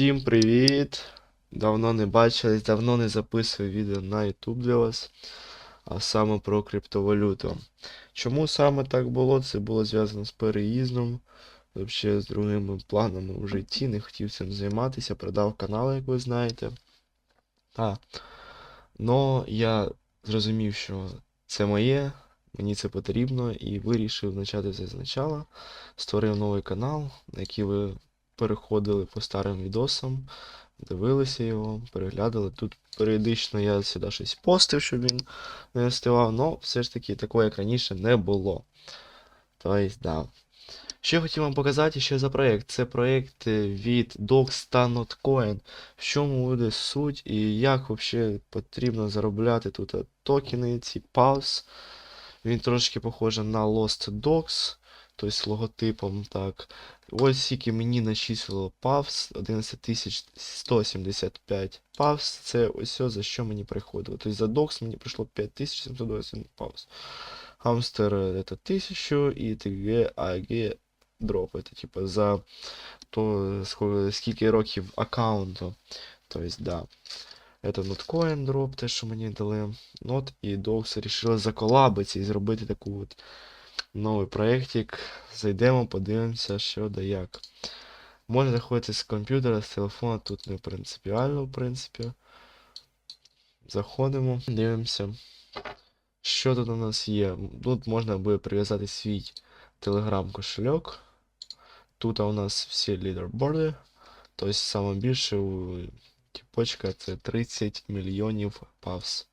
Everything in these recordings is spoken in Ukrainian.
Всім привіт! Давно не бачились, давно не записую відео на YouTube для вас, а саме про криптовалюту. Чому саме так було? Це було зв'язано з переїздом, взагалі з другими планами в житті, не хотів цим займатися, продав канал, як ви знаєте. А, но я зрозумів, що це моє, мені це потрібно, і вирішив почати це спочатку. Створив новий канал, на який ви переходили по старим відосам, дивилися його, переглядали. Тут періодично я сюди щось постив, щоб він не встигав, але все ж таки такого, як раніше, не було. Тобто, да. Що хотів вам показати, що за проєкт? Це проєкт від Docs та Notcoin. В чому буде суть і як взагалі потрібно заробляти тут токени, ці PAVs. Він трошки похожий на Lost Docs, тобто з логотипом так. Ось скільки мені начислило PAVs, 11175 PAVs, це ось все, за що мені приходило. Тобто за Docs мені прийшло 5721 PAVs. Хамстер это 1000 і ТГ, АГ дроп. Это типа за то, ско- скільки років аккаунту. Тобто, да. Это Notcoin дроп, те, що мені дали. Not і Docs вирішили заколабитися і зробити таку от новий проєктик. Зайдемо, подивимося, що да як. Можна заходити з комп'ютера, з телефона, тут не принципіально, в принципі. Заходимо, дивимося. Що тут у нас є? Тут можна буде прив'язати свій телеграм-кошельок. Тут у нас всі лідерборди. Тобто саме більше у тіпочка це 30 мільйонів павс.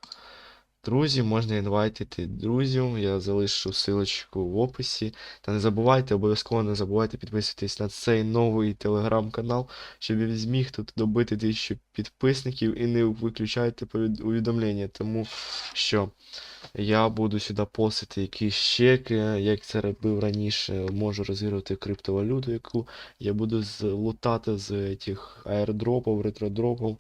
Друзі, можна інвайтити друзів. Я залишу силочку в описі. Та не забувайте, обов'язково не забувайте підписуватись на цей новий телеграм-канал, щоб я зміг тут добити тисячу підписників і не виключайте повід- увідомлення, тому що я буду сюди постити якісь чеки, як це робив раніше, можу розігрувати криптовалюту, яку я буду злутати з тих аердропів, ретродропів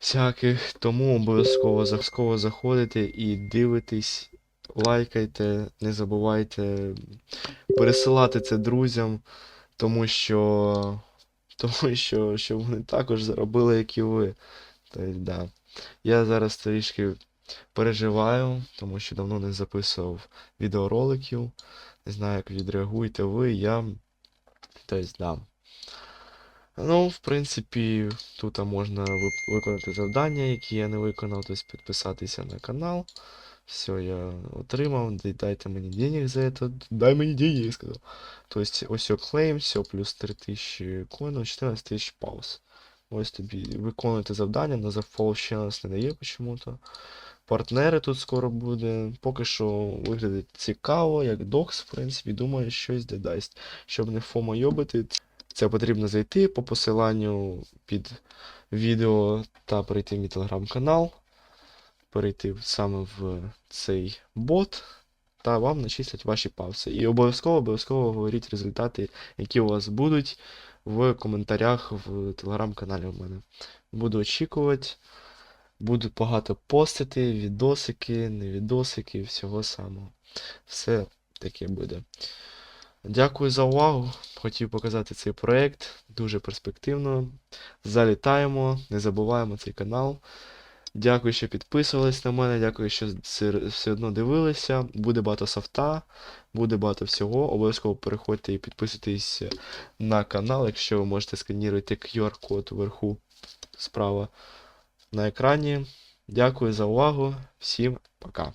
всяких. Тому обов'язково обов'язково заходите і дивитесь, лайкайте, не забувайте пересилати це друзям, тому що, тому що, щоб вони також заробили, як і ви. Тобто, да. Я зараз трішки переживаю, тому що давно не записував відеороликів. Не знаю, як відреагуєте ви, я. Тобто, да. Ну, в принципі, тут можна виконати завдання, які я не виконав, тобто підписатися на канал. Все, я отримав, дайте мені денег за це. Дай мені денег, я сказав. Тобто, ось клейм, все, плюс 3000 коїнів, 14 тисяч пауз. Ось тобі виконуйте завдання, на зафол ще нас не дає почему-то. Партнери тут скоро буде. Поки що виглядить цікаво, як докс, в принципі, думаю, щось де дасть. Щоб не фомо йобити, це потрібно зайти по посиланню під відео та перейти в мій телеграм-канал, перейти саме в цей бот, та вам начислять ваші павси. І обов'язково обов'язково говоріть результати, які у вас будуть в коментарях в телеграм-каналі у мене. Буду очікувати. Буду багато постити, відосики, не відосики, всього самого. Все таке буде. Дякую за увагу. Хотів показати цей проєкт. Дуже перспективно. Залітаємо, не забуваємо цей канал. Дякую, що підписувались на мене. Дякую, що все одно дивилися. Буде багато софта, буде багато всього. Обов'язково переходьте і підписуйтесь на канал, якщо ви можете сканірувати QR-код вверху справа на екрані. Дякую за увагу. Всім пока.